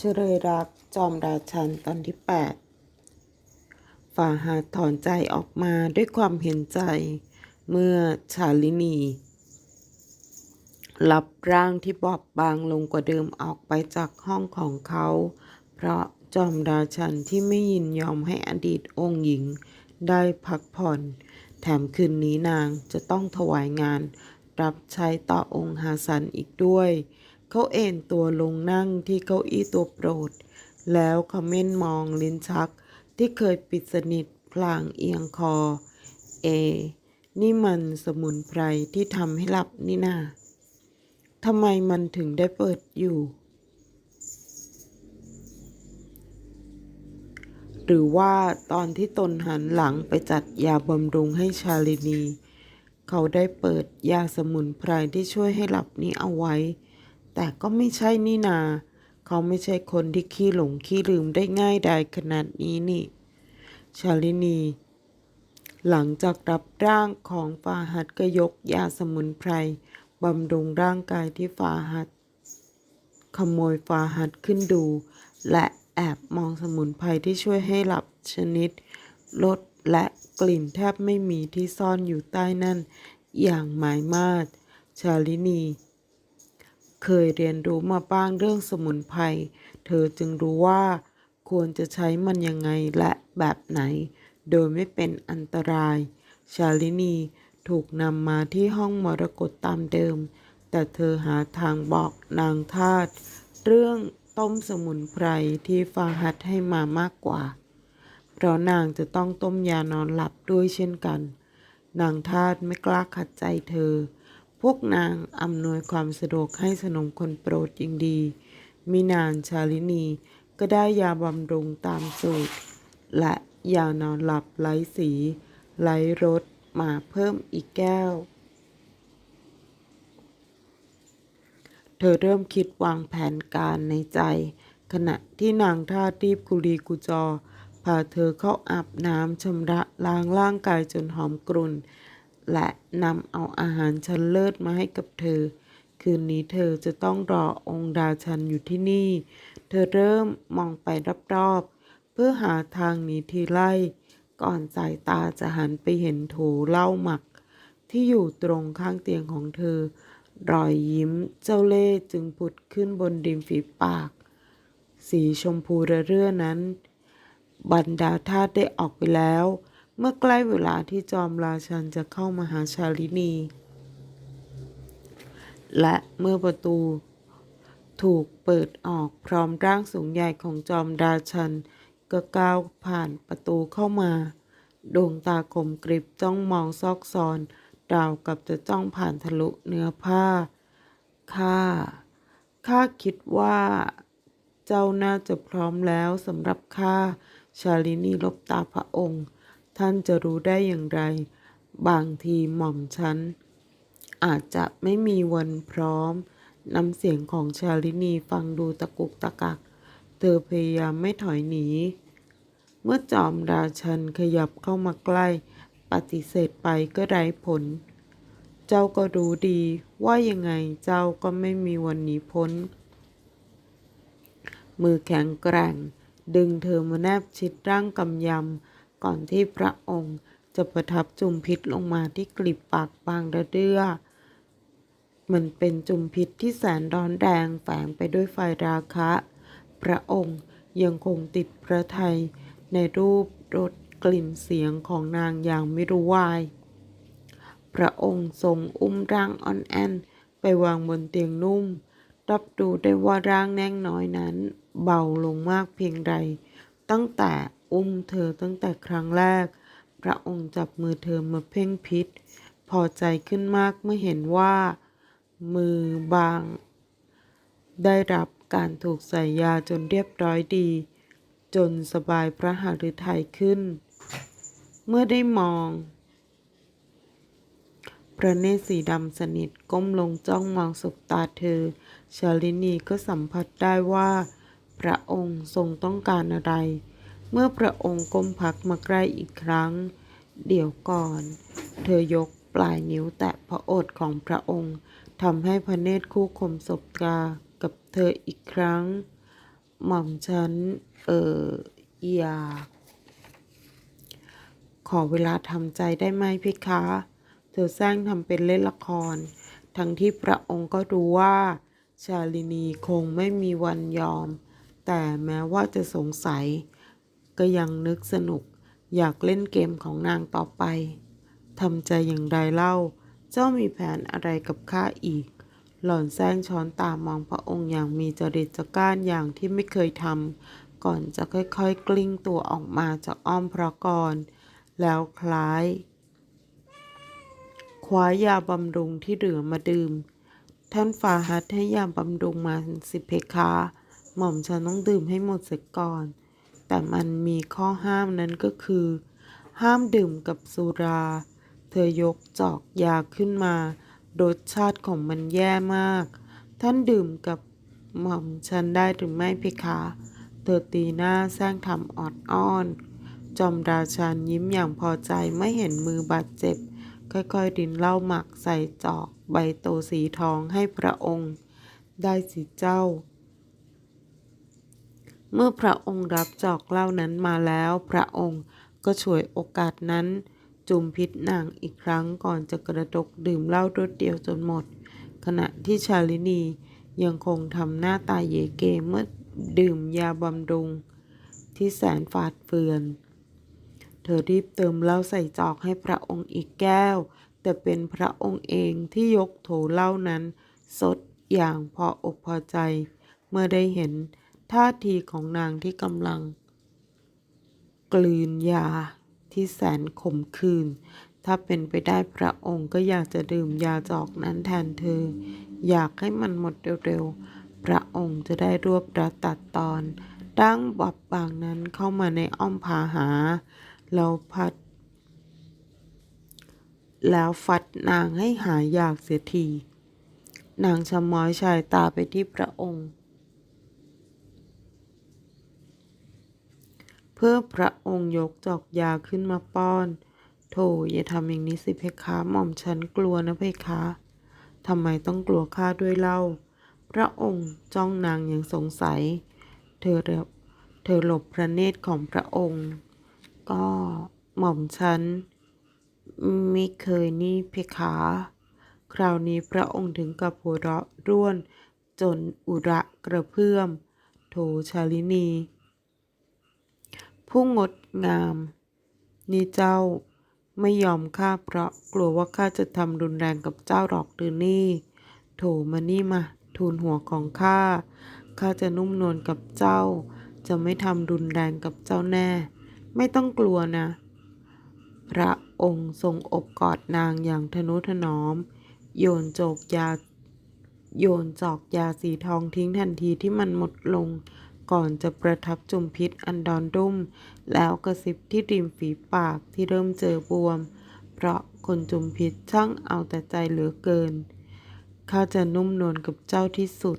เฉลยรักจอมราชันตอนที่ 8 ฝ่าหาถอนใจออกมาด้วยความเห็นใจ เมื่อชาลินีรับร่างที่บอบบางลงกว่าเดิมออกไปจากห้องของเขา เพราะจอมราชันที่ไม่ยินยอมให้อดีตองค์หญิงได้พักผ่อน แถมคืนนี้นางจะต้องถวายงาน รับใช้ต่อองค์ฮาซันอีกด้วย เขาเอนตัวลงนั่งที่เก้าอี้ตัวโปรด แล้วคอมเมนมองลิ้นชัก ที่เคยปิดสนิทพลางเอียงคอ เอ นี่มันสมุนไพรที่ทำให้หลับนี่นาทำไมมันถึงได้เปิดอยู่ หรือว่าตอนที่ตนหันหลังไปจัดยาบำรุงให้ชาลินี เขาได้เปิดยาสมุนไพรที่ช่วยให้หลับนี้เอาไว้ แต่ก็ไม่ใช่นี่นา เขาไม่ใช่คนที่ขี้หลงขี้ลืมได้ง่ายดายขนาดนี้นี่ ชาลินี หลังจากรับร่างของฟาหัดก็ยกยาสมุนไพรบำรุงร่างกายที่ฟาหัด ขโมยฟาหัดขึ้นดู และแอบมองสมุนไพรที่ช่วยให้หลับชนิดรสและกลิ่นแทบไม่มีที่ซ่อนอยู่ใต้นั่น อย่างหมายมาดชาลินี เคยเรียนรู้มาบ้างเรื่องสมุนไพร เธอจึงรู้ว่า ควรจะใช้มันยังไงและแบบไหน โดยไม่เป็นอันตราย ชาลินีถูกนำมาที่ห้องมรกตตามเดิม แต่เธอหาทางบอกนางทาสเรื่องต้มสมุนไพรที่ฟาฮัดให้มามากกว่า เพราะนางจะต้องต้มยานอนหลับด้วยเช่นกัน นางทาสไม่กล้าขัดใจเธอ วกนางอำนวยความสะดวกให้สนมคนโปรดยิ่งดี มินานชาลินี ก็ได้ยาบำรุงตามสูตร และยานอนหลับไร้สี ไร้รสมาเพิ่มอีกแก้ว เธอเริ่มคิดวางแผนการในใจ ขณะที่นางท่ารีบกุลีกุจอพาเธอเข้าอาบน้ำชำระล้างร่างกายจนหอมกรุ่น และนำเอาอาหารชั้นเลิศมาให้กับเธอ คืนนี้เธอจะต้องรอองค์ดาชันอยู่ที่นี่ เธอเริ่มมองไปรอบๆ เพื่อหาทางหนีทีไล่ ก่อนสายตาจะหันไปเห็นโถเหล้าหมัก ที่อยู่ตรงข้างเตียงของเธอ รอยยิ้มเจ้าเล่จึงผุดขึ้นบนริมฝีปาก สีชมพูระเรื่อนั้น บรรดาทาสได้ออกไปแล้ว เมื่อใกล้เวลาที่จอมราชันจะเข้ามาหาชาลินี และเมื่อประตูถูกเปิดออกพร้อมร่างสูงใหญ่ของจอมราชัน ก็ก้าวผ่านประตูเข้ามา ดวงตาคมกริบจ้องมองซอกซอนราวกับจะจ้องผ่านทะลุเนื้อผ้า ข้า ข้าคิดว่า เจ้าน่าจะพร้อมแล้วสำหรับข้า ชาลินีลบตาพระองค์ ท่านจะรู้ได้อย่างไร บางทีหม่อมฉัน อาจจะไม่มีวันพร้อม น้ำเสียงของชาลินีฟังดูตะกุกตะกัก เธอพยายามไม่ถอยหนี เมื่อจอมราชันขยับเข้ามาใกล้ ปฏิเสธไปก็ไร้ผล เจ้าก็รู้ดีว่ายังไงเจ้าก็ไม่มีวันหนีพ้น มือแข็งแกร่งดึงเธอมาแนบชิดร่างกำยำ ก่อนที่พระองค์จะประทับจุมพิษลงมาที่กลีบปากบางระเดือมันเป็นจุมพิษที่แสนร้อนแรงแฝงไปด้วยไฟราคะ พระองค์ยังคงติดพระทัยในรูปรสกลิ่นเสียงของนางอย่างไม่รู้วาย พระองค์ทรงอุ้มร่างอ่อนแอนไปวางบนเตียงนุ่ม รับดูได้ว่าร่างแน่งน้อยนั้น เบาลงมากเพียงใด ตั้งแต่ อุ้มเธอตั้งแต่ครั้งแรก พระองค์จับมือเธอมาเพ่งพิษ พอใจขึ้นมากเมื่อเห็นว่า มือบาง ได้รับการถูกใส่ยาจนเรียบร้อยดี จนสบายพระหฤทัยขึ้น เมื่อได้มอง พระเนตรสีดำสนิทก้มลงจ้องมองสบตาเธอ ชาลินีก็สัมผัสได้ว่า พระองค์ทรงต้องการอะไร เมื่อพระองค์ก้มพักมาใกล้อีกครั้ง เดี๋ยวก่อน เธอยกปลายนิ้วแตะพระโอษฐ์ของพระองค์ทำให้พระเนตรคู่คมสบตากับเธออีกครั้ง หม่อมฉัน เอออยากขอเวลาทำใจได้ไหมพี่คะ เธอแซงทำเป็นเล่นละคร ทั้งที่พระองค์ก็รู้ว่า ชาลินีคงไม่มีวันยอม แต่แม้ว่าจะสงสัย ก็ยังนึกสนุก อยากเล่นเกมของนางต่อไปทำใจอย่างไรเล่า เจ้ามีแผนอะไรกับข้าอีก หล่อนแซงช้อนตามองพระองค์อย่างมีจริตจัก้านอย่างที่ไม่เคยทำก่อนจะค่อยๆ กลิ้งตัวออกมาจากอ้อมพระกร แล้วคล้ายคว้ายาบำรุงที่เหลือมาดื่ม ท่านฟาฮัดให้ยาบำรุงมาสิเพคะ หม่อมฉันต้องดื่มให้หมดเสียก่อน แต่มันมีข้อห้ามนั้นก็คือ ห้ามดื่มกับสุรา เธอยกจอกยาขึ้นมารสชาติของมันแย่มาก ท่านดื่มกับหม่อมฉันได้หรือไม่เพคะ เธอตีหน้าแซงทำออดอ้อน จอมราชันยิ้มอย่างพอใจไม่เห็นมือบาดเจ็บ ค่อยๆดินเหล้าหมักใส่จอกใบโตสีทองให้พระองค์ ได้สิเจ้า เมื่อพระองค์รับจอกเหล้านั้นมาแล้ว พระองค์ก็ฉวยโอกาสนั้น จุมพิษนางอีกครั้งก่อนจะกระดกดื่มเหล้ารวดเดียวจนหมด ขณะที่ชาลินียังคงทำหน้าตาเยเกเมื่อดื่มยาบำรุง ที่แสนฝาดเฟือน เธอรีบเติมเหล้าใส่จอกให้พระองค์อีกแก้ว แต่เป็นพระองค์เองที่ยกโถเหล้านั้น สดอย่างพออกพอใจ เมื่อได้เห็น ท่าทีของนางที่กำลัง กลืนยาที่แสนขมขื่นถ้าเป็นไปได้พระองค์ก็อยากจะดื่มยาจอกนั้นแทนเธอ อยากให้มันหมดเร็วๆ พระองค์จะได้รวบรัดตัดตอนดั้งบับบางนั้นเข้ามาในอ้อมผาหา แล้วพัด แล้วฟัดนางให้หายอยากเสียที นางชะม้อยชายตาไปที่พระองค์ เพื่อพระองค์ยกจอกยาขึ้นมาป้อน โธ่อย่าทำอย่างนี้สิเพคะหม่อมฉันกลัวนะเพคะทำไมต้องกลัวข้าด้วยเล่า พระองค์จ้องนางอย่างสงสัย เธอเรเธอหลบพระเนตรของพระองค์ ก็หม่อมฉันไม่เคยนี่เพคะ คราวนี้พระองค์ถึงกับหัวเราะร่วน จนอุระกระเพื่อมโถชาลินี ผู้งดงาม นี่เจ้าไม่ยอมข้าเพราะกลัวว่าข้าจะทำรุนแรงกับเจ้าหรอกหรือนี่ โถมานี่มา ทูลหัวของข้า ข้าจะนุ่มนวลกับเจ้า จะไม่ทำรุนแรงกับเจ้าแน่ ไม่ต้องกลัวนะ พระองค์ทรงอบกอดนางอย่างทนุถนอม โยนโจกยา โยนจอกยาสีทองทิ้งทันทีที่มันหมดลง ก่อนจะประทับจุมพิษอันดอนดุ้มแล้วกระซิบที่ริมฝีปากที่เริ่มเจอบวม เพราะคนจุมพิษช่างเอาแต่ใจเหลือเกิน ข้าจะนุ่มนวลกับเจ้าที่สุด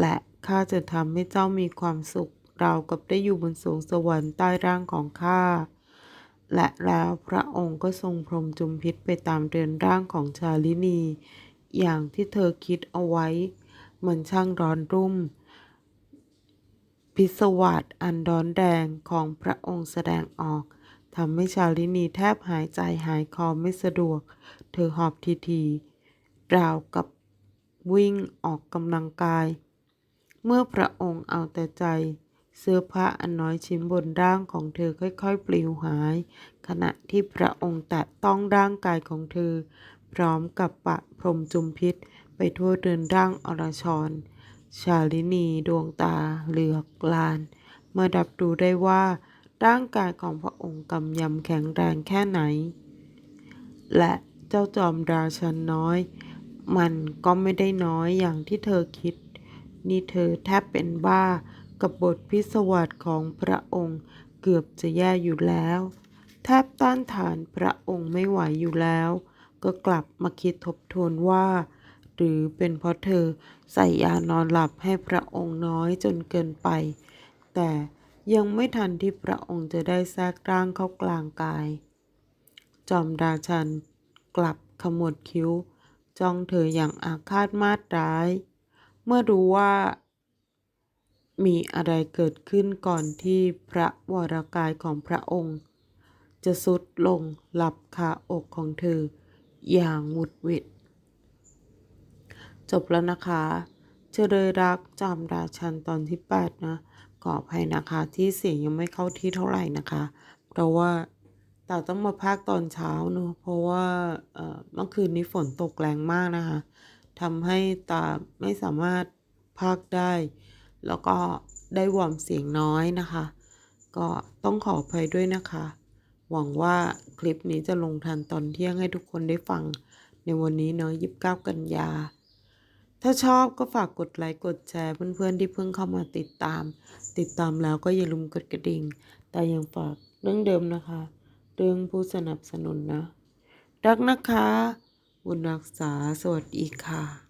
และข้าจะทำให้เจ้ามีความสุขราวกับได้อยู่บนสวงสวรรค์ใต้ร่างของข้า และแล้วพระองค์ก็ทรงพรมจุมพิษไปตามเรือนร่างของชาลินี อย่างที่เธอคิดเอาไว้ มันช่างร้อนรุ่ม พิศวาสอันร้อนแรงของพระองค์แสดงออกทำให้ชาลินีแทบหายใจหายคอไม่สะดวก เธอหอบทีทีราวกับวิ่งออกกำลังกาย เมื่อพระองค์เอาแต่ใจ เสื้อผ้าอันน้อยชิ้นบนร่างของเธอค่อยๆ ปลิวหาย ขณะที่พระองค์แตะต้องร่างกายของเธอ พร้อมกับปะพรมจุมพิษไปทั่วเรือนร่างอรชร ชาลินีดวงตาเหลือกลาน เมื่อรับรู้ได้ว่าร่างกายของพระองค์กำยำแข็งแรงแค่ไหน และเจ้าจอมราชันน้อย มันก็ไม่ได้น้อยอย่างที่เธอคิด นี่เธอแทบเป็นบ้ากับบทพิศวาสของพระองค์เกือบจะแย่อยู่แล้ว แทบต้านทานพระองค์ไม่ไหวอยู่แล้ว ก็กลับมาคิดทบทวนว่า หรือเป็นเพราะเธอใส่ยานอนหลับให้พระองค์น้อยจนเกินไป แต่ยังไม่ทันที่พระองค์จะได้แทรกร่างเข้ากลางกาย จอมราชันกลับขมวดคิ้ว จ้องเธออย่างอาฆาตมาตร้าย เมื่อรู้ว่า มีอะไรเกิดขึ้นก่อนที่พระวรากายของพระองค์ จะสุดลงหลับคาอกของเธออย่างหวุดหวิด จบแล้วนะคะเจริญรักจอมราชันตอนที่ 8 นะขออภัยนะคะที่เสียงยังไม่เข้าที่เท่าไหร่นะคะ เพราะว่าตาต้องมาพากตอนเช้าเนอะเพราะว่าเมื่อคืนนี้ฝนตกแรงมากนะคะทำให้ตาไม่สามารถพากได้ แล้วก็ได้วอร์มเสียงน้อยนะคะ ก็ต้องขออภัยด้วยนะคะ หวังว่าคลิปนี้จะลงทันตอนเที่ยงให้ทุกคนได้ฟังในวันนี้เนาะ29กันยา ถ้าชอบก็ฝากกดไลค์กดแชร์เพื่อนๆที่เพิ่งเข้ามาติดตาม ติดตามแล้วก็อย่าลืมกดกระดิ่ง แต่ยังฝากเรื่องเดิมนะคะ เรื่องผู้สนับสนุนนะ รักนะคะ บุญรักษาสวัสดีค่ะ